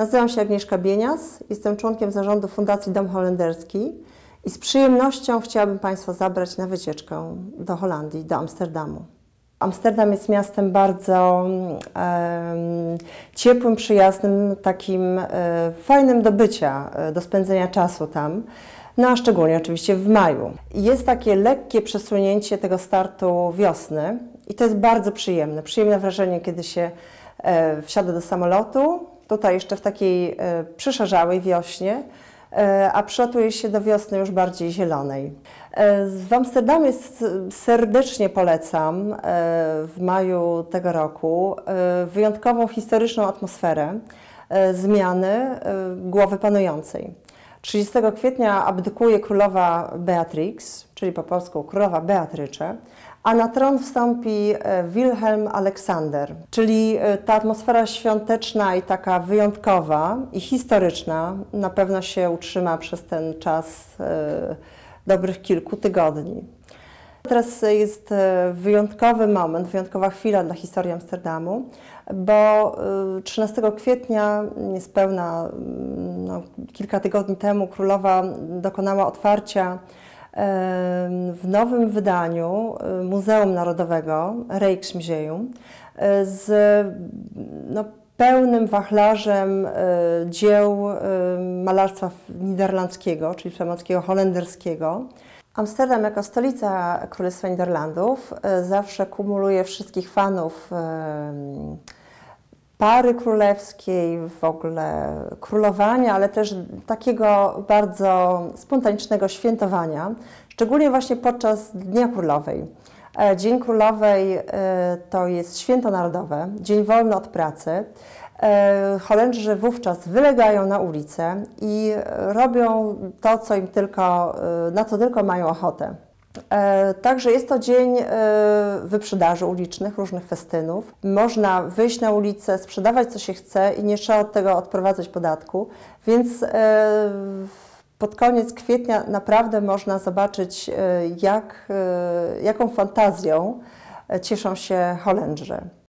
Nazywam się Agnieszka Bienias, jestem członkiem zarządu Fundacji Dom Holenderski i z przyjemnością chciałabym Państwa zabrać na wycieczkę do Holandii, do Amsterdamu. Amsterdam jest miastem bardzo ciepłym, przyjaznym, takim e, fajnym do bycia, e, do spędzenia czasu tam. No a szczególnie oczywiście w maju. Jest takie lekkie przesunięcie tego startu wiosny i to jest bardzo przyjemne. Przyjemne wrażenie, kiedy się e, wsiada do samolotu, tutaj jeszcze w takiej e, przyszarzałej wiośnie, e, a przylatuje się do wiosny już bardziej zielonej. E, w Amsterdamie serdecznie polecam w maju tego roku wyjątkową historyczną atmosferę zmiany głowy panującej. 30 kwietnia abdykuje królowa Beatrix, czyli po polsku królowa Beatrycze, a na tron wstąpi e, Wilhelm Aleksander, czyli e, ta atmosfera świąteczna i taka wyjątkowa i historyczna na pewno się utrzyma przez ten czas e, dobrych kilku tygodni. Teraz jest wyjątkowy moment, wyjątkowa chwila dla historii Amsterdamu, bo 13 kwietnia, niespełna no, kilka tygodni temu, królowa dokonała otwarcia w nowym wydaniu Muzeum Narodowego, Rijksmuseum, y, z no, pełnym wachlarzem y, dzieł malarstwa niderlandzkiego, czyli flamandskiego, holenderskiego. Amsterdam jako stolica Królestwa Niderlandów zawsze kumuluje wszystkich fanów pary królewskiej, w ogóle królowania, ale też takiego bardzo spontanicznego świętowania, szczególnie właśnie podczas Dnia Królowej. E, Dzień Królowej e, to jest święto narodowe, dzień wolny od pracy. E, Holendrzy wówczas wylegają na ulicę i robią to, co im tylko, na co tylko mają ochotę. E, także jest to dzień e, wyprzedaży ulicznych, różnych festynów. Można wyjść na ulicę, sprzedawać co się chce i nie trzeba od tego odprowadzać podatku, więc e, pod koniec kwietnia naprawdę można zobaczyć, jak, jaką fantazją cieszą się Holendrzy.